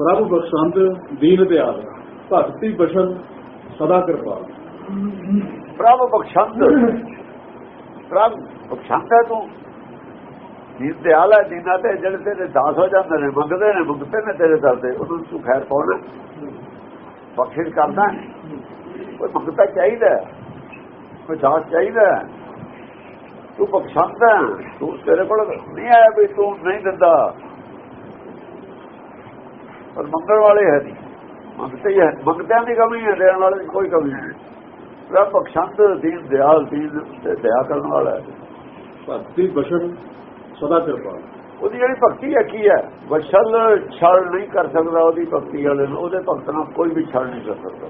ਪ੍ਰਭ ਬਖਸ਼ੰਦ, ਦੀਨ ਦਿਆਲ, ਭਗਤੀ ਬਸ਼ਨ ਸਦਾ ਕਿਰਪਾਲ। ਪ੍ਰਭ ਬਖਸ਼ੰਦ ਪ੍ਰਭ ਬਖਸ਼ੰਦ ਹੈ ਤੂੰ। ਦੀਨ ਦਿਆਲ ਹੈ, ਦੀਨਾ ਤੇ ਜਿਹੜੇ ਤੇਰੇ ਦਾਸ ਹੋ ਜਾਂਦੇ ਨੇ, ਮੰਗਦੇ ਨੇ ਮੰਗਤੇ ਨੇ ਤੇਰੇ ਦਰ ਤੇ, ਉਹਨਾਂ ਨੂੰ ਤੂੰ ਖੈਰ ਪਾਉਣਾ ਬਖਸ਼ਿਸ਼ ਕਰਦਾ ਕੋਈ ਮੰਗਤਾ ਚਾਹੀਦਾ ਕੋਈ ਦਾਸ ਚਾਹੀਦਾ ਤੂੰ ਬਖਸ਼ੰਦ ਹੈ। ਤੂੰ ਤੇਰੇ ਕੋਲ ਨਹੀਂ ਆਇਆ ਵੀ ਤੂੰ ਨਹੀਂ ਦਿੰਦਾ। ਪਰ ਮੰਗਣ ਵਾਲੇ ਹੈ ਨਹੀਂ। ਮੰਗਤੇ ਹੀ ਮੰਗਤਿਆਂ ਦੀ ਕਮੀ ਹੈ ਦੇਣ ਵਾਲੇ ਦੀ ਕੋਈ ਕਮੀ ਨਹੀਂ। ਰੱਬ ਬਖਸ਼ੰਦ ਦੀਨ ਦਿਆਲ ਦੀਨ ਤੇ ਦਇਆ ਕਰਨ ਵਾਲਾ ਹੈ। ਭਗਤੀ ਬਸ਼ਨ ਸਦਾ ਕਿਰਪਾਲ ਉਹਦੀ ਜਿਹੜੀ ਭਗਤੀ ਹੈ ਕੀ ਹੈ ਵਸ਼ਲ ਛਲ ਨਹੀਂ ਕਰ ਸਕਦਾ ਉਹਦੀ ਭਗਤੀ ਵਾਲੇ ਨੂੰ। ਉਹਦੇ ਭਗਤ ਨਾਲ ਕੋਈ ਵੀ ਛਲ ਨਹੀਂ ਕਰ ਸਕਦਾ।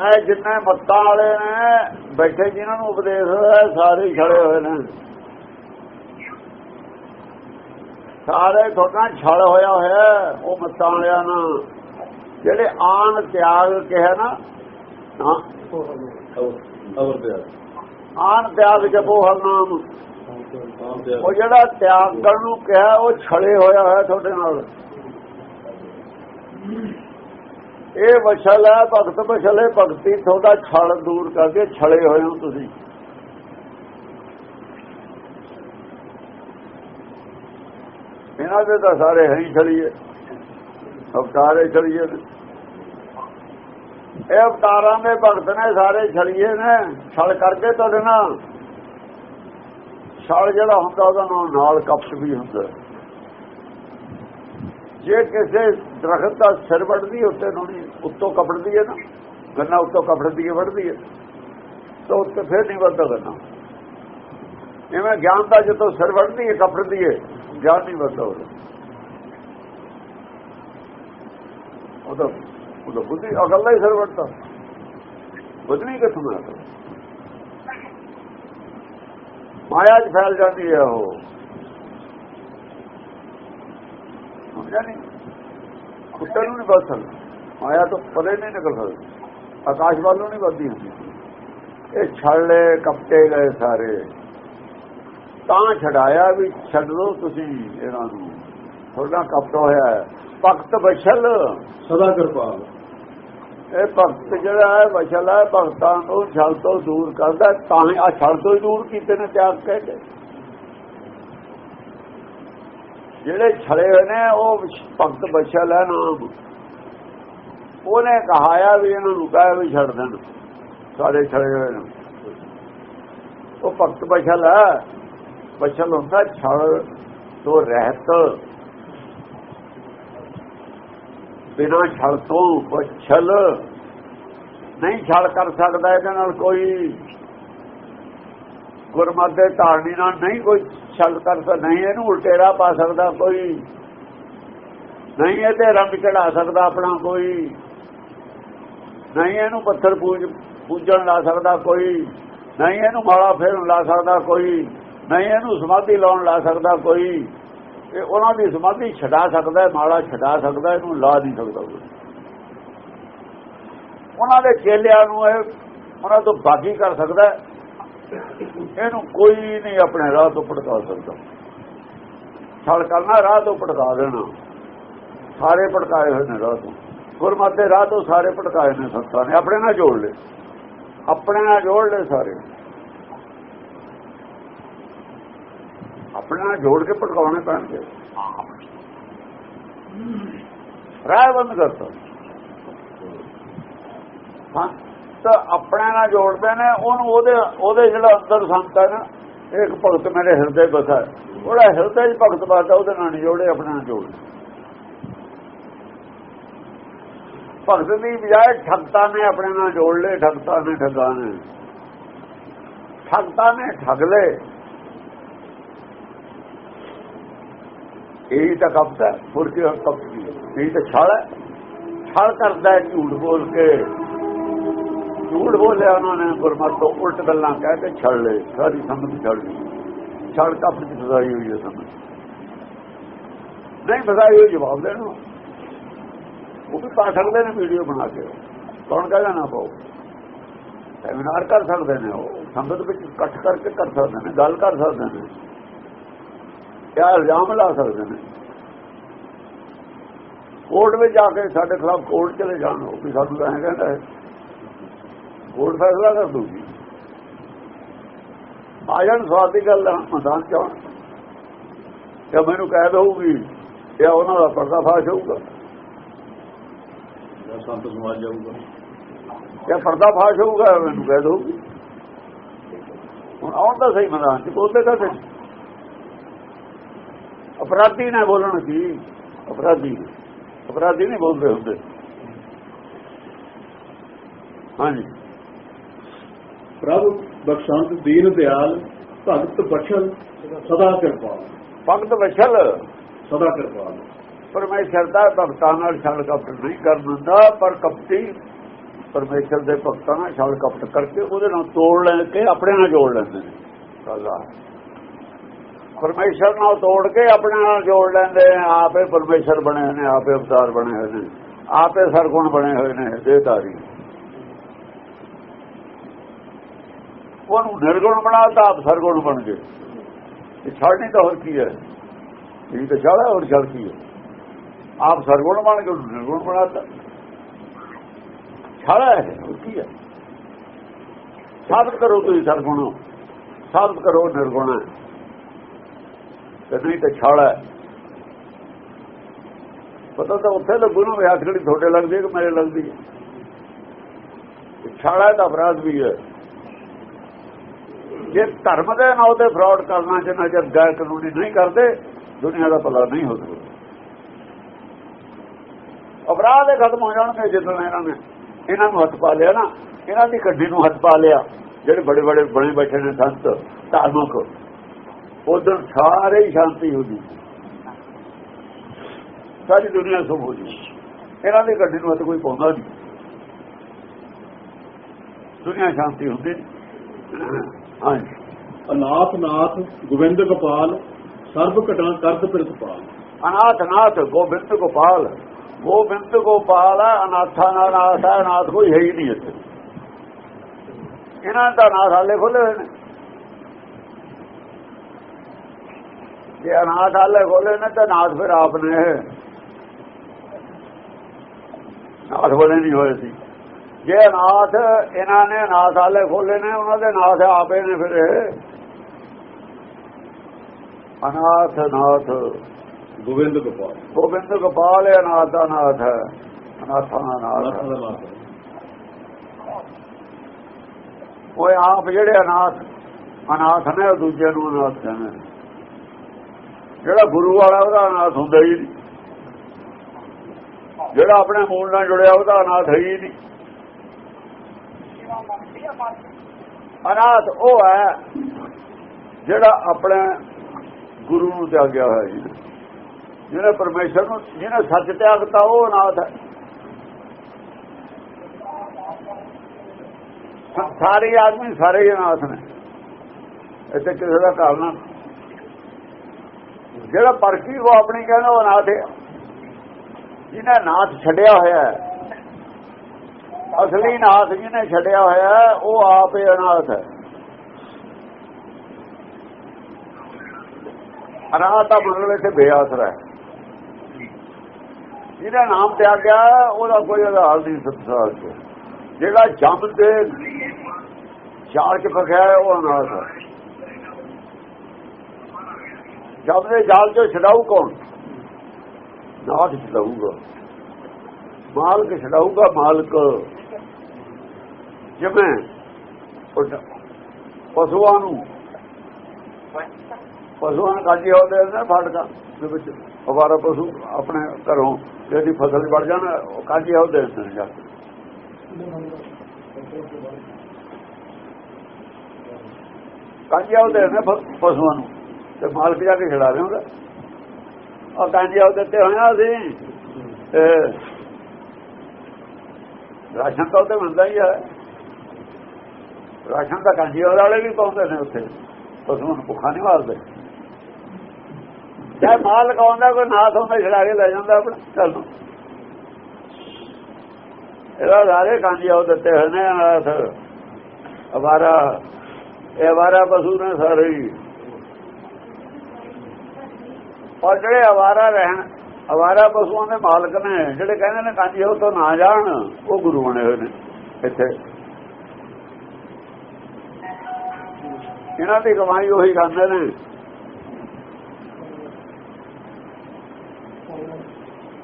ਐ ਜਿੰਨੇ ਮੱਤਾਂ ਵਾਲੇ ਨੇ ਬੈਠੇ ਜਿਨ੍ਹਾਂ ਨੂੰ ਉਪਦੇਸ਼ ਹੋਇਆ ਸਾਰੇ ਛੜੇ ਹੋਏ ਨੇ। ਸਾਰੇ ਥੋੜਾ ਛਲ ਹੋਇਆ ਹੋਇਆ ਉਹ ਮੱਤਾਂ ਵਾਲਿਆਂ ਨਾਲ। ਜਿਹੜੇ ਆਨ ਤਿਆਗ ਕਿਹਾ ਨਾ ਹਾਂ। ਅਵਰ ਦਿਆਲ ਆਨ ਤਿਆਗ ਜਪੋ ਹਰ ਨਾਮ। ਉਹ ਜਿਹੜਾ ਤਿਆਗ ਕਰਨ ਨੂੰ ਕਿਹਾ ਉਹ ਛੜੇ ਹੋਇਆ ਹੋਇਆ ਤੁਹਾਡੇ ਨਾਲ। ਇਹ ਵਸ਼ਲ ਹੈ ਭਗਤ ਵਸ਼ਲ ਹੈ ਭਗਤੀ ਤੁਹਾਡਾ ਛਲ ਦੂਰ ਕਰਕੇ ਛਲੇ ਹੋਏ ਹੋ ਤੁਸੀਂ। ਇਹਨਾਂ ਦੇ ਤਾਂ ਸਾਰੇ ਹੈ ਹੀ ਛਲੀਏ ਅਵਤਾਰੇ ਛਲੀਏ ਨੇ ਇਹ ਅਵਤਾਰਾਂ ਦੇ ਭਗਤ ਨੇ ਸਾਰੇ ਛਲੀਏ ਨੇ। ਛਲ ਕਰਕੇ ਤੁਹਾਡੇ ਨਾਲ। ਛਲ ਜਿਹੜਾ ਹੁੰਦਾ ਉਹਦਾ ਨਾਲ ਨਾਲ ਕਪਟ ਵੀ ਹੁੰਦਾ। ਜੇ ਕਿਸੇ ਦਰਖਤ ਦਾ ਸਿਰ ਵੱਢਦੀ ਉੱਤੇ ਥੋੜੀ ਉੱਤੋਂ ਕਪੜਦੀ ਹੈ ਨਾ। ਗੰਨਾ ਉੱਤੋਂ ਕਪੜਦੀ ਹੈ, ਵੱਢਦੀ ਹੈ। ਤਾਂ ਉੱਤੇ ਫਿਰ ਨਹੀਂ ਵੱਧਦਾ ਗੰਨਾ। ਇਵੇਂ ਗਿਆਨ ਦਾ ਜਦੋਂ ਸਿਰ ਵੱਢਦੀ ਹੈ, ਕਪੜਦੀ ਹੈ ਗਿਆਨ ਨਹੀਂ ਵੱਧਦਾ ਉਹਦਾ ਉਹਦਾ ਉਹਦਾ ਬੁੱਧੀ ਅਕਲ ਹੀ ਸਰ ਵੱਢਦਾ ਬੁੱਧੀ ਕਿੱਥੋਂ ਆ ਮਾਇਆ 'ਚ ਫੈਲ ਜਾਂਦੀ ਹੈ ਉਹ। ਸਮਝਿਆ ਨਹੀਂ। ਕੁੱਤੇ ਨੂੰ ਨਹੀਂ ਬਸ ਸਕਦਾ। ਮਾਇਆ ਤੋਂ ਪਰੇ ਨਹੀਂ ਨਿਕਲ ਸਕਦਾ। ਆਕਾਸ਼ ਵੱਲੋਂ ਨਹੀਂ ਵੱਧਦੀ ਹੁੰਦੀ। ਇਹ ਛੜਲੇ ਕਪਟੇ ਗਏ ਸਾਰੇ। ਤਾਂ ਛਡਾਇਆ ਵੀ ਛੱਡ ਲੋ ਤੁਸੀਂ ਇਹਨਾਂ ਨੂੰ। ਥੋੜਾ ਕਪਟ ਹੋਇਆ ਹੈ। ਭਗਤ ਬਸ਼ਲ ਸਦਾ ਕਿਰਪਾਲ। ਇਹ ਭਗਤ ਜਿਹੜਾ ਹੈ ਬਸ਼ਲ ਹੈ ਭਗਤਾਂ ਨੂੰ ਛਲ ਤੋਂ ਦੂਰ ਕਰਦਾ ਤਾਂ ਆ ਛਲ ਤੋਂ ਦੂਰ ਕੀਤੇ ਨੇ ਤਿਆਗ ਕਹਿ ਕੇ ਜਿਹੜੇ ਛਲੇ ਹੋਏ ਨੇ ਉਹ ਭਗਤ ਬਸ਼ਲ ਹੈ ਨਾਮ। ਉਹਨੇ ਕਹਾਇਆ ਵੀ ਇਹਨਾਂ ਕਹੇ ਵੀ ਛੱਡ ਦੇਣ। ਸਾਰੇ ਛਲੇ ਹੋਏ ਨੇ। ਉਹ ਭਗਤ ਬਸ਼ਲ ਹੈ। ਬਸ਼ਲ ਹੁੰਦਾ, ਛਲ ਤੋਂ ਰਹਿਤ। ਬਿਨਾਂ ਛਲ ਤੋਂ ਬਸ਼ਲ ਨਹੀਂ ਛਲ ਕਰ ਸਕਦਾ ਇਹਦੇ ਨਾਲ ਕੋਈ। ਗੁਰਮਤਿ ਦੇ ਧਾਰਨੀ ਨਾਲ ਨਹੀਂ ਕੋਈ ਛਲ ਕਰ ਸਕਦਾ, ਨਹੀਂ ਇਹਨੂੰ ਉਲਟੇਰਾ ਪਾ ਸਕਦਾ ਕੋਈ। ਨਹੀਂ ਇਹਦੇ ਰੰਗ ਚੜਾ ਸਕਦਾ ਆਪਣਾ ਕੋਈ। ਨਹੀਂ ਇਹਨੂੰ ਪੱਥਰ ਪੂਜ ਪੂਜਣ ਲਾ ਸਕਦਾ ਕੋਈ। ਨਹੀਂ ਇਹਨੂੰ ਮਾਲਾ ਫੇਰਨ ਲਾ ਸਕਦਾ ਕੋਈ। ਨਹੀਂ ਇਹਨੂੰ ਸਮਾਧੀ ਲਾਉਣ ਲਾ ਸਕਦਾ ਕੋਈ ਇਹ ਉਹਨਾਂ ਦੀ ਸਮਾਧੀ ਛਡਾ ਸਕਦਾ ਹੈ, ਮਾਲਾ ਛਡਾ ਸਕਦਾ ਇਹਨੂੰ ਲਾ ਨਹੀਂ ਸਕਦਾ ਕੋਈ। ਉਹਨਾਂ ਦੇ ਚੇਲਿਆਂ ਨੂੰ ਇਹ ਉਹਨਾਂ ਤੋਂ ਬਾਗੀ ਕਰ ਸਕਦਾ ਇਹਨੂੰ ਕੋਈ ਨਹੀਂ ਆਪਣੇ ਰਾਹ ਤੋਂ ਭਟਕਾ ਸਕਦਾ। ਛਲ ਕਰਨਾ ਰਾਹ ਤੋਂ ਭਟਕਾ ਦੇਣਾ। ਸਾਰੇ ਭਟਕਾਏ ਹੋਏ ਨੇ ਰਾਹ ਤੋਂ। ਗੁਰਮਤਿ ਦੇ ਰਾਹ ਤੋਂ ਸਾਰੇ ਭਟਕਾਏ ਨੇ ਸੰਤਾਂ ਨੇ। ਆਪਣੇ ਨਾਲ ਜੋੜ ਲਏ। ਆਪਣੇ ਨਾਲ ਜੋੜ ਲਏ ਸਾਰੇ। ਆਪਣੇ ਨਾਲ ਜੋੜ ਕੇ ਭਟਕਾਉਣੇ ਪੈਣਗੇ। ਰਾਹ ਬੰਦ ਕਰਤਾ ਹਾਂ ਤਾਂ ਆਪਣੇ ਨਾਲ ਜੋੜਦੇ ਨੇ ਉਹਨੂੰ ਉਹਦੇ ਉਹਦੇ ਜਿਹੜਾ ਅੰਦਰ ਸੰਤ ਹੈ ਨਾ ਇੱਕ ਭਗਤ ਮੇਰੇ ਹਿਰਦੇ ਬਸਾ। ਉਹਦਾ ਹਿਰਦੇ 'ਚ ਭਗਤ ਬਸਾ ਉਹਦੇ ਨਾਲ ਜੋੜੇ ਆਪਣੇ ਨਾਲ ਜੋੜ। ਭਗਤ ਦੀ ਬਜਾਏ ਠਗਤਾ ਨੇ ਆਪਣੇ ਨਾਲ ਜੋੜ ਲਏ ਠਗਤਾ ਨੇ ਠਗਾ ਨੇ ਠਗਤਾ ਨੇ ਠਗ ਲਏ। ਇਹ ਤਾਂ ਕਪਟ ਹੈ ਹੋਰ ਕੀ ਕਪਟ ਕੀ ਇਹ ਤਾਂ ਛਲ ਹੈ। ਛਲ ਕਰਦਾ ਹੈ, ਝੂਠ ਬੋਲ ਕੇ। ਝੂਠ ਬੋਲਿਆ ਉਹਨਾਂ ਨੇ, ਗੁਰਮਤਿ ਤੋਂ ਉਲਟ ਗੱਲਾਂ ਕਹਿ ਕੇ ਛੜ ਲਏ, ਸਾਰੀ ਸਮਝ ਛੜ ਲਈ। ਛੜ ਕਪਟ ਦੀ ਫਸਾਈ ਹੋਈ ਹੈ ਸਮਝ। ਨਹੀਂ, ਫਸਾਈ ਹੋਈ ਜਵਾਬ ਦੇਣਾ ਉਹ ਵੀ ਪਾ ਸਕਦੇ ਨੇ, ਵੀਡੀਓ ਬਣਾ ਕੇ। ਕੌਣ ਕਹਿੰਦਾ ਨਾ ਪਾਓ ਸੈਮੀਨਾਰ ਕਰ ਸਕਦੇ ਨੇ ਉਹ। ਸੰਗਤ ਵਿੱਚ ਇਕੱਠ ਕਰਕੇ ਕਰ ਸਕਦੇ ਨੇ, ਗੱਲ ਕਿਆ ਇਲਜ਼ਾਮ ਲਾ ਸਕਦੇ ਨੇ? ਕੋਰਟ ਵਿੱਚ ਜਾ ਕੇ ਸਾਡੇ ਖਿਲਾਫ ਕੋਰਟ ਚਲੇ ਜਾਣ ਉਹ ਵੀ ਸਾਨੂੰ ਤਾਂ ਐਂ ਕਹਿੰਦਾ ਹੈ। ਕੋਰਟ ਫੈਸਲਾ ਕਰ ਦੂਗੀ ਆ ਜਾਣ ਸਵਾਦ ਦੀ ਗੱਲ ਮੈਦਾਨ ਚ ਆਉਣ। ਜਾਂ ਮੈਨੂੰ ਕਹਿ ਦਊਗੀ ਜਾਂ ਉਹਨਾਂ ਦਾ ਪਰਦਾਫਾਸ਼ ਹੋਊਗਾ। ਜਾਂ ਸੰਤ ਸਮਾਜ ਜਾਊਗਾ। ਜਾਂ ਪਰਦਾਫਾਸ਼ ਹੋਊਗਾ ਮੈਨੂੰ ਕਹਿ ਦਊਗੀ। ਹੁਣ ਆਉਣ ਦਾ ਸਹੀ ਮੈਦਾਨ ਚ ਬੋਲਦੇ ਕਦੇ ਅਪਰਾਧੀ ਨੇ ਬੋਲਣ ਕੀ ਅਪਰਾਧੀ। ਅਪਰਾਧੀ ਨਹੀਂ ਬੋਲਦੇ ਹੁੰਦੇ। ਹਾਂਜੀ। ਪ੍ਰਭ ਬਖਸ਼ੰਤ ਦੀਨ ਦਿਆਲ ਭਗਤ ਬਖਸ਼ਲ ਸਦਾ ਕਿਰਪਾਲ। ਭਗਤ ਵਛਲ ਸਦਾ ਕਿਰਪਾਲ। ਪਰਮੇਸ਼ਰ ਦਾ ਭਗਤਾਂ ਨਾਲ ਛਲ ਕਪਟ ਨਹੀਂ ਕਰ ਦਿੰਦਾ ਪਰ ਕਪਟੀ ਪਰਮੇਸ਼ਰ ਦੇ ਭਗਤਾਂ ਨਾਲ ਛਲ ਕਪਟ ਕਰਕੇ ਉਹਦੇ ਨਾਲ ਤੋੜ ਲੈ ਕੇ ਆਪਣੇ ਨਾਲ ਜੋੜ ਲੈਂਦੇ ਨੇ। ਆ। ਪਰਮੇਸ਼ਰ ਨਾਲ ਤੋੜ ਕੇ ਆਪਣੇ ਨਾਲ ਜੋੜ ਲੈਂਦੇ ਨੇ ਆਪੇ ਪਰਮੇਸ਼ਰ ਬਣੇ ਹੋਏ ਨੇ, ਆਪੇ ਅਵਤਾਰ ਬਣੇ ਹੋਏ ਨੇ, ਆਪੇ ਸਰਗੁਣ ਬਣੇ ਹੋਏ ਨੇ ਦੇਹਧਾਰੀ ਉਹਨੂੰ ਨਿਰਗੁਣ ਬਣਾਤਾ ਆਪ ਸਰਗੁਣ ਬਣ ਗਏ। ਇਹ ਛੱਡਣੀ ਤਾਂ ਹੋਰ ਕੀ ਹੈ? ਇਹ ਤਾਂ ਛਾੜਾ ਹੋਰ ਛੜ ਕੀ ਹੈ? ਆਪ ਸਰਗੁਣ ਬਣ ਕੇ ਉਹਨੂੰ ਨਿਰਗੁਣ ਬਣਾਤਾ ਛਾੜਾ ਹੈ, ਹੋਰ ਕੀ ਹੈ? ਸਾਬਤ ਕਰੋ ਤੁਸੀਂ ਸਰਗੁਣ। ਸਾਬਤ ਕਰੋ, ਨਿਰਗੁਣ ਹੈ। ਤੇ ਨਹੀਂ ਤਾਂ ਛਾੜਾ ਪਤਾ ਤਾਂ ਉੱਥੇ ਲੱਗੂ ਨਾ ਵੀ ਹੱਥੜੀ ਤੁਹਾਡੇ ਲੱਗਦੀ ਕਿ ਮੇਰੇ ਲੱਗਦੀ ਹੈ ਛਾੜਾ ਦਾ ਅਪਰਾਧ ਵੀ ਹੈ। ਜੇ ਧਰਮ ਦੇ ਨਾਂ ਤੇ ਫਰਾਡ ਕਰਨਾ ਜਿੰਨਾ ਚਿਰ ਗੈਰ ਕਾਨੂੰਨੀ ਨਹੀਂ ਕਰਦੇ, ਦੁਨੀਆ ਦਾ ਭਲਾ ਨਹੀਂ ਹੋ ਸਕਦਾ। ਅਪਰਾਧ ਇਹ ਖਤਮ ਹੋ ਜਾਣਗੇ ਜਦੋਂ ਇਹਨਾਂ ਨੇ ਇਹਨਾਂ ਨੂੰ ਹੱਥ ਪਾ ਲਿਆ ਨਾ, ਇਹਨਾਂ ਦੀ ਗੱਡੀ ਨੂੰ ਹੱਥ ਪਾ ਲਿਆ। ਜਿਹੜੇ ਬੜੇ ਬੜੇ ਬਣੇ ਬੈਠੇ ਨੇ ਸੰਤ ਧਾਰਮਿਕ ਉਦੋਂ ਸਾਰੇ ਹੀ ਸ਼ਾਂਤੀ ਹੋ ਗਈ ਸਾਰੀ ਦੁਨੀਆ ਸੁਭ ਹੋ ਗਈ ਇਹਨਾਂ ਦੀ ਗੱਡੀ ਨੂੰ ਹੱਥ ਕੋਈ ਪਾਉਂਦਾ ਨਹੀਂ। ਦੁਨੀਆ ਸ਼ਾਂਤੀ ਹੁੰਦੀ। ਹਾਂਜੀ। ਅਨਾਥ ਨਾਥ ਗੋਬਿੰਦ ਗੋਪਾਲ ਸਰਬ ਘਟਨਾ ਕਰਦ ਪ੍ਰਿਤਪਾਲ ਅਨਾਥ ਨਾਥ ਗੋਬਿੰਦ ਗੋਪਾਲ। ਗੋਬਿੰਦ ਗੋਪਾਲ ਹੈ, ਅਨਾਥਾਂ ਦਾ ਨਾਥ ਹੈ ਅਨਾਥ ਕੋਈ ਹੈ ਹੀ ਨਹੀਂ ਇੱਥੇ। ਇਹਨਾਂ ਦਾ ਨਾਥ ਹਾਲੇ ਖੋਲੇ ਹੋਏ ਨੇ। ਜੇ ਅਨਾਥ ਹਾਲੇ ਖੋਲੇ ਨੇ ਤਾਂ ਨਾਥ ਫਿਰ ਆਪ ਨੇ ਨਾਥ ਬਣੇ ਨਹੀਂ ਹੋਏ ਸੀ ਜੇ ਅਨਾਥ ਇਹਨਾਂ ਨੇ ਨਾਥ ਹਾਲੇ ਖੋਲੇ ਨੇ ਉਹਨਾਂ ਦੇ ਨਾਥ ਆਪੇ ਨੇ ਫਿਰ ਇਹ। ਅਨਾਥ ਨਾਥ ਗੋਬਿੰਦ ਗੋਪਾਲ ਗੋਬਿੰਦ ਗੋਪਾਲ ਹੈ ਅਨਾਥ ਦਾ ਨਾਥ ਹੈ ਅਨਾਥਾਂ ਦਾ ਨਾਥ ਅਨਾਥਾਂ। ਉਹ ਆਪ ਜਿਹੜੇ ਅਨਾਥ ਅਨਾਥ ਨੇ ਉਹ ਦੂਜੇ ਨੂੰ ਅਨਾਥ ਕਹਿੰਦੇ ਨੇ। ਜਿਹੜਾ ਗੁਰੂ ਵਾਲਾ ਉਹਦਾ ਅਨਾਥ ਹੁੰਦਾ ਹੀ ਨਹੀਂ। ਜਿਹੜਾ ਆਪਣੇ ਮੂਲ ਨਾਲ ਜੁੜਿਆ ਉਹਦਾ ਅਨਾਥ ਹੈ ਹੀ ਨਹੀਂ। ਅਨਾਥ ਉਹ ਹੈ ਜਿਹੜਾ ਆਪਣੇ ਗੁਰੂ ਨੂੰ ਤਿਆਗਿਆ ਹੋਇਆ ਜੀ। ਜਿਹਨੇ ਪਰਮੇਸ਼ਰ ਨੂੰ, ਜਿਹਨੇ ਸੱਚ ਤਿਆਗਤਾ ਉਹ ਅਨਾਥ ਹੈ। ਸਾਰੇ ਆਦਮੀ ਸਾਰੇ ਹੀ ਅਨਾਥ ਨੇ। ਇੱਥੇ ਕਿਸੇ ਦਾ ਘਰ ਨਾ ਜਿਹੜਾ ਪਰਕੀ ਉਹ ਆਪਣੀ ਕਹਿੰਦਾ ਉਹ ਅਨਾਥ ਹੈ। ਜਿਹਨੇ ਨਾਥ ਛੱਡਿਆ ਹੋਇਆ ਹੈ। ਅਸਲੀ ਨਾਥ ਜਿਹਨੇ ਛੱਡਿਆ ਹੋਇਆ ਉਹ ਆਪ ਹੀ ਅਨਾਥ ਹੈ। ਅਨਾਥ ਦਾ ਮਤਲਬ ਇੱਥੇ ਬੇਆਸਰਾ ਹੈ। ਜਿਹਦਾ ਨਾਮ ਤਿਆਗਿਆ ਉਹਦਾ ਕੋਈ ਆਧਾਰ ਨਹੀਂ ਸੰਸਾਰ 'ਚ ਜਿਹੜਾ ਜੰਮ ਦੇ ਜਾਲ 'ਚ ਫਸਿਆ ਉਹ ਅਨਾਥ ਹੈ। ਜੰਮ ਦੇ ਜਾਲ 'ਚੋਂ ਛਡਾਊ ਕੌਣ? ਨਾਥ ਛਡਾਊਗਾ। ਮਾਲਕ ਛਡਾਊਗਾ ਮਾਲਕ। ਜਿਵੇਂ ਪਸ਼ੂਆਂ ਨੂੰ ਪਸ਼ੂਆਂ ਨੂੰ ਕਾਜੀ ਹੁੰਦੇ ਨੇ ਫੜਕਾ ਦੇ ਵਿੱਚ। ਅਵਾਰਾ ਪਸ਼ੂ ਆਪਣੇ ਘਰੋਂ ਜਿਹੜੀ ਫਸਲ ਵੜ ਜਾਣ, ਉਹ ਕਾਜੀ ਹੁੰਦੇ ਨੇ ਜਾ ਕਾਜੀ ਹੁੰਦੇ ਨੇ ਪਸ਼ੂਆਂ ਨੂੰ। ਤੇ ਮਾਲਕ ਜਾ ਕੇ ਛਡਾ ਰਿਹਾ ਉਹ ਕਾਂਜੀ ਹੁੰਦੇ ਦਿੱਤੇ ਹੋਇਆ ਸੀ ਤੇ ਰਾਸ਼ਨ ਤਾਂ ਉੱਤੇ ਮਿਲਦਾ ਹੀ ਹੈ ਰਾਸ਼ਨ ਤਾਂ ਕਾਂਜੀ ਵਾਲੇ ਵੀ ਪਾਉਂਦੇ ਨੇ ਉੱਥੇ। ਪਸ਼ੂਆਂ ਨੂੰ ਭੁੱਖਾ ਨਹੀਂ ਮਾਰਦੇ। ਚਾਹੇ ਮਾਲ ਲਗਾਉਂਦਾ ਕੋਈ ਨਾਥ ਹੁੰਦਾ ਛਡਾ ਕੇ ਲੈ ਜਾਂਦਾ ਆਪਣਾ, ਚੱਲ। ਨੂੰ ਇਹਦਾ ਸਾਰੇ ਕਾਂਜੀ ਉਹ ਦਿੱਤੇ ਹੋਏ ਨੇ ਅਨਾਥ ਅਵਾਰਾ, ਇਹ ਅਵਾਰਾ ਪਸ਼ੂ ਨੇ ਸਾਰੇ ਹੀ। ਔਰ ਜਿਹੜੇ ਅਵਾਰਾ ਰਹਿਣ ਅਵਾਰਾ ਪਸ਼ੂਆਂ ਦੇ ਮਾਲਕ ਨੇ ਜਿਹੜੇ ਕਹਿੰਦੇ ਨੇ ਕਾਂਜੀ ਉਹ ਤੋਂ ਨਾ ਜਾਣ ਉਹ ਗੁਰੂ ਬਣੇ ਹੋਏ ਨੇ ਇੱਥੇ। ਇਹਨਾਂ ਦੀ ਕਮਾਈ ਉਹੀ ਖਾਂਦੇ ਨੇ।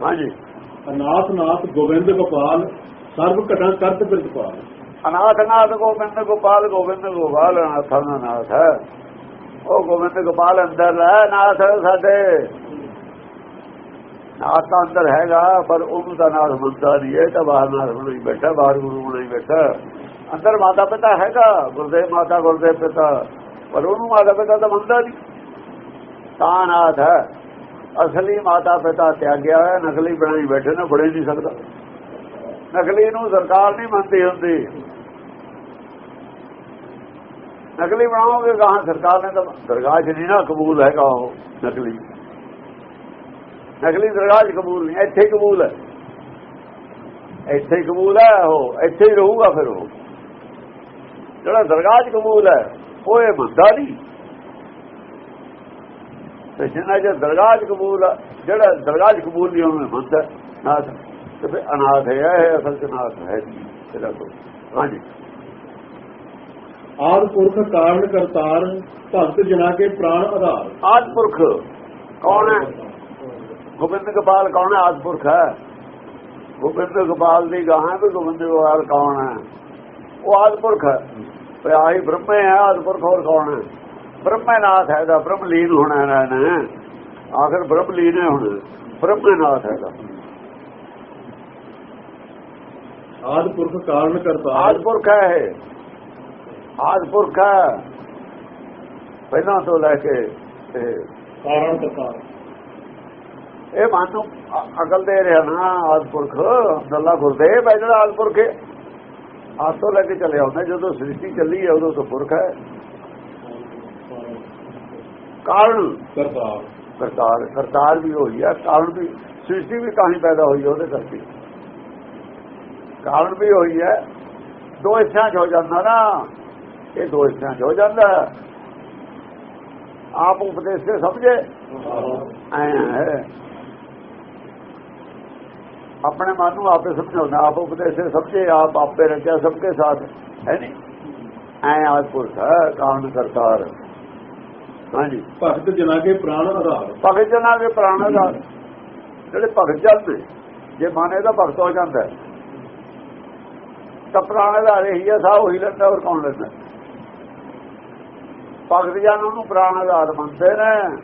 ਹਾਂਜੀ। ਅਨਾਥ ਨਾਥ ਗੋਬਿੰਦ ਗੋਪਾਲ ਸਰਬ ਘਟਾਂ ਕਰਤ ਪ੍ਰਿਤਪਾਲ ਅਨਾਥ ਨਾਥ ਗੋਬਿੰਦ ਗੋਪਾਲ ਗੋਬਿੰਦ ਗੋਪਾਲ ਅਨਾਥਾਂ ਨਾਥ ਹੈ। ਉਹ ਗੋਬਿੰਦ ਗੋਪਾਲ ਅੰਦਰ ਹੈ ਨਾਥ ਸਾਡੇ। ਨਾਥ ਤਾਂ ਅੰਦਰ ਹੈਗਾ, ਪਰ ਉਹਨੂੰ ਤਾਂ ਨਾਥ ਮੰਨਦਾ ਨਹੀਂ, ਇਹ ਤਾਂ ਬਾਹਰ ਨਾਥ ਬਣਾਈ ਬੈਠਾ, ਬਾਹਰ ਗੁਰੂ ਬਣਾਈ ਬੈਠਾ। ਅੰਦਰ ਮਾਤਾ ਪਿਤਾ ਹੈਗਾ, ਗੁਰਦੇਵ ਮਾਤਾ, ਗੁਰਦੇਵ ਪਿਤਾ, ਪਰ ਉਹਨੂੰ ਮਾਤਾ ਪਿਤਾ ਤਾਂ ਮੰਨਦਾ ਨਹੀਂ। ਤਾਂ ਨਾਥ ਹੈ। ਅਸਲੀ ਮਾਤਾ ਪਿਤਾ ਤਿਆਗਿਆ ਹੋਇਆ, ਨਕਲੀ ਬਣਾਈ ਬੈਠੇ ਨੇ ਬੜੇ ਨਹੀਂ ਸਕਦਾ। ਨਕਲੀ ਨੂੰ ਸਰਕਾਰ ਨਹੀਂ ਮੰਨਦੀ ਹੁੰਦੀ। ਨਕਲੀ ਬਣਾਓਗੇ ਗਾਹਾਂ ਸਰਕਾਰ ਨੇ ਤਾਂ ਦਰਗਾਹ 'ਚ ਨਹੀਂ ਨਾ ਕਬੂਲ ਹੈਗਾ ਉਹ ਨਕਲੀ ਨਕਲੀ ਦਰਗਾਹ 'ਚ ਕਬੂਲ ਨਹੀਂ ਇੱਥੇ ਹੀ ਕਬੂਲ ਹੈ ਇੱਥੇ ਹੀ ਕਬੂਲ ਹੈ ਉਹ ਇੱਥੇ ਹੀ ਰਹੂਗਾ ਫਿਰ ਉਹ ਜਿਹੜਾ ਦਰਗਾਹ 'ਚ ਕਬੂਲ ਹੈ ਉਹ ਇਹ ਮੰਨਦਾ ਨਹੀਂ ਤੇ ਜਿੰਨਾ ਜੇ ਦਰਗਾਹ 'ਚ ਕਬੂਲ ਆ ਜਿਹੜਾ ਦਰਗਾਹ 'ਚ ਕਬੂਲ ਨਹੀਂ ਉਹਨੂੰ ਮੰਨਦਾ ਨਾਥ ਤੇ ਫਿਰ ਅਨਾਥ ਹੈ ਇਹ ਅਸਲ 'ਚ ਨਾਥ ਹੈ ਜੀ ਇਹਦਾ ਕੋਈ ਹਾਂਜੀ ਆਦ ਪੁਰਖ ਕਾਰਨ ਕਰਤਾਰ ਭਗਤ ਜਨਾ ਕੇ ਪ੍ਰਾਣ ਆਧਾਰ। ਆਦਪੁਰਖ ਕੌਣ ਹੈ? ਗੋਬਿੰਦ ਗੋਪਾਲ ਕੌਣ ਹੈ? ਆਦਪੁਰਖ ਹੈ। ਗੋਬਿੰਦ ਗੋਪਾਲ ਦੀ ਗਾਹਾਂ ਵੀ ਗੋਬਿੰਦ ਗੋਪਾਲ ਕੌਣ ਹੈ? ਉਹ ਆਦਪੁਰਖ ਹੈ। ਤੇ ਆਹੀ ਬ੍ਰਹਮੇ ਹੈ ਆਦਪੁਰਖ ਹੋਰ ਕੌਣ ਹੈ? ਬ੍ਰਹਮਨਾਥ ਹੈਗਾ ਬ੍ਰਹਮਲੀਨ ਹੋਣਾ ਇਹਨਾਂ ਨੇ। ਆਖਰ ਬ੍ਰਹਮਲੀਨ ਹੈ ਹੁਣ ਬ੍ਰਹਮਨਾਥ ਹੈਗਾ। ਆਦ ਪੁਰਖ ਕਾਰਨ ਕਰਤਾਰ। ਆਦਪੁਰਖ ਹੈ ਇਹ ਆਦਪੁਰਖ ਹੈ ਪਹਿਲਾਂ ਤੋਂ ਲੈ ਕੇ ਕਾਰਨ ਕਰਤਾਰ ਇਹ ਮਨ ਅਕਲ ਦੇ ਰਿਹਾ ਨਾ ਆਦਪੁਰਖ। ਦੱਲਾ ਗੁਰਦੇਵ ਹੈ ਜਿਹੜਾ ਆਦਪੁਰਖ ਹੈ। ਆਸ ਤੋਂ ਲੈ ਕੇ ਚੱਲੇ ਆਉਂਦਾ ਜਦੋਂ ਸ੍ਰਿਸ਼ਟੀ ਚੱਲੀ ਹੈ ਉਦੋਂ ਤੋਂ ਪੁਰਖ ਹੈ। ਕਾਰਨ? ਕਰਤਾਰ। ਕਰਤਾਰ ਕਰਤਾਰ ਵੀ ਹੋਈ ਹੈ ਕਾਰਨ ਵੀ ਸ੍ਰਿਸ਼ਟੀ ਵੀ ਤਾਂ ਹੀ ਪੈਦਾ ਹੋਈ ਹੈ ਉਹਦੇ ਕਰਕੇ। ਕਾਰਨ ਵੀ ਹੋਈ ਹੈ ਦੋ ਹਿੱਸਿਆਂ 'ਚ ਹੋ ਜਾਂਦਾ ਨਾ। ਇਹ ਦੋ ਹਿੱਸਿਆਂ 'ਚ ਹੋ ਜਾਂਦਾ। ਆਪ ਉਪਦੇਸ਼ ਤੇ ਸਮਝੇ। ਐ ਹੈ। ਆਪਣੇ ਮਨ ਨੂੰ ਆਪੇ ਸਮਝਾਉਣਾ ਆਪ ਉਪਦੇਸ਼ ਤੇ ਸਮਝੇ ਆਪ ਆਪੇ ਰਚਿਆ ਸਭ ਕੇ ਸਾਥ ਹੈ ਨਹੀਂ ਐ ਆਦਪੁਰਖ ਹੈ ਕਾਰਨ ਕਰਤਾਰ। ਹਾਂਜੀ। ਭਗਤ ਜਨਾ ਕੇ ਪ੍ਰਾਣ ਆਧਾਰ। ਭਗਤ ਜਨਾਂ ਦੇ ਪ੍ਰਾਣ ਦਾ ਜਿਹੜੇ ਭਗਤ ਜਨ ਜੇ ਮਾਨੇ ਦਾ ਭਗਤ ਹੋ ਜਾਂਦਾ। ਤਾਂ ਪ੍ਰਾਣ ਇਹੀ ਹੈ ਸਾਹ ਉਹੀ ਲੈਂਦਾ ਹੋਰ ਕੌਣ ਲੈਂਦਾ? ਭਗਤ ਜਨ ਉਹਨੂੰ ਪ੍ਰਾਣ ਆਧਾਰ ਮੰਨਦੇ ਨੇ।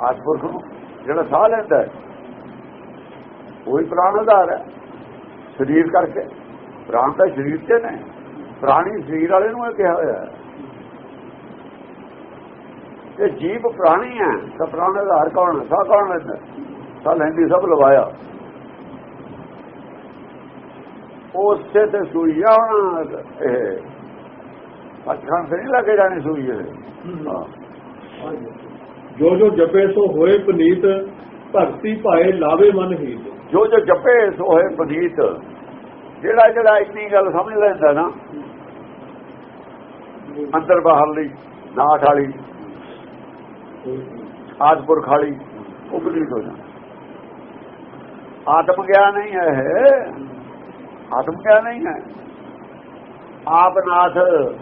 ਆਸਪੁਰਖ ਨੂੰ ਜਿਹੜਾ ਸਾਹ ਲੈਂਦਾ ਉਹੀ ਪ੍ਰਾਣ ਆਧਾਰ ਹੈ। ਸਰੀਰ ਕਰਕੇ। ਪ੍ਰਾਣ ਤਾਂ ਸਰੀਰ ਤੇ ਨੇ। ਪ੍ਰਾਣੀ ਸਰੀਰ ਵਾਲੇ ਨੂੰ ਇਹ ਕਿਹਾ ਹੋਇਆ ਹੈ। ਜੇ ਜੀਵ ਪ੍ਰਾਣੀ ਹੈ, ਤਾਂ ਪ੍ਰਾਣ ਆਧਾਰ ਕੌਣ ਹੈ? ਸਾਹ ਕੌਣ ਲੈਂਦਾ ਸਾਹ ਲੈਂਦੀ ਸਭ ਲਵਾਇਆ। ਉਸੇ ਤੇ ਸੂਈ ਆ ਇਹ। ਪੱਖਾਂ ਤੇ ਨਹੀਂ ਲੱਗੇ ਜਾਣੀ ਸੂਈ। ਜੋ ਜੋ ਜਪੇ ਸੋ ਹੋਏ ਪਨੀਤ ਭਗਤੀ ਭਾਏ ਲਾਵੇ ਮਨ ਹੀਤ। ਜੋ ਜੋ ਜਪੇ ਸੋ ਹੋਏ ਪਨੀਤ ਜਿਹੜਾ ਜਿਹੜਾ ਇੰਨੀ ਗੱਲ ਸਮਝ ਲੈਂਦਾ ਨਾ ਅੰਦਰ ਬਾਹਰ ਲਈ ਨਾਠ ਵਾਲੀ ਆਦਪੁਰ ਖਾਲੀ ਉਹ ਪਨੀਤ ਹੋ ਜਾਂਦਾ। ਆਤਮ ਗਿਆਨ ਨਹੀਂ ਹੈ। ਆਤਮ ਗਿਆਨ ਨਹੀਂ ਹੈ। ਆਪ ਨਾਥ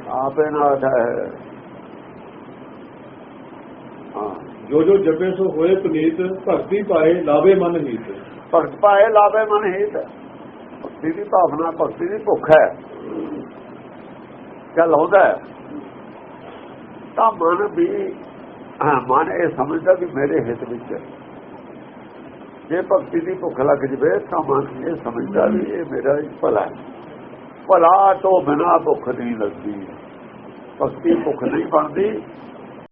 ਆਪੇ ਨਾਥ ਹੈ। ਜੋ ਜੋ ਜਪੇ ਸੋ ਹੋਏ ਪਨੀਤ ਭਗਤੀ ਭਾਏ ਲਾਵੇ ਮਨ ਹੀਤ। ਭਗਤ ਪਾਏ ਲਾਵੇ ਮਨ ਹਿਤ। ਭਗਤੀ ਦੀ ਭਾਵਨਾ ਭਗਤੀ ਦੀ ਭੁੱਖ ਹੈ। ਕਿਆ ਲਾਉਂਦਾ ਹੈ। ਤਾਂ ਮਨ ਵੀ ਮਨ ਇਹ ਸਮਝਦਾ ਵੀ ਮੇਰੇ ਹਿੱਤ ਵਿੱਚ ਹੈ। ਜੇ ਭਗਤੀ ਦੀ ਭੁੱਖ ਲੱਗ ਜਵੇ ਤਾਂ ਮਨ ਇਹ ਸਮਝਦਾ ਵੀ ਇਹ ਮੇਰਾ ਹੀ ਭਲਾ ਹੈ। ਭਲਾ ਤੋਂ ਬਿਨਾ ਭੁੱਖ ਨਹੀਂ ਲੱਗਦੀ। ਭਗਤੀ ਭੁੱਖ ਨਹੀਂ ਬਣਦੀ।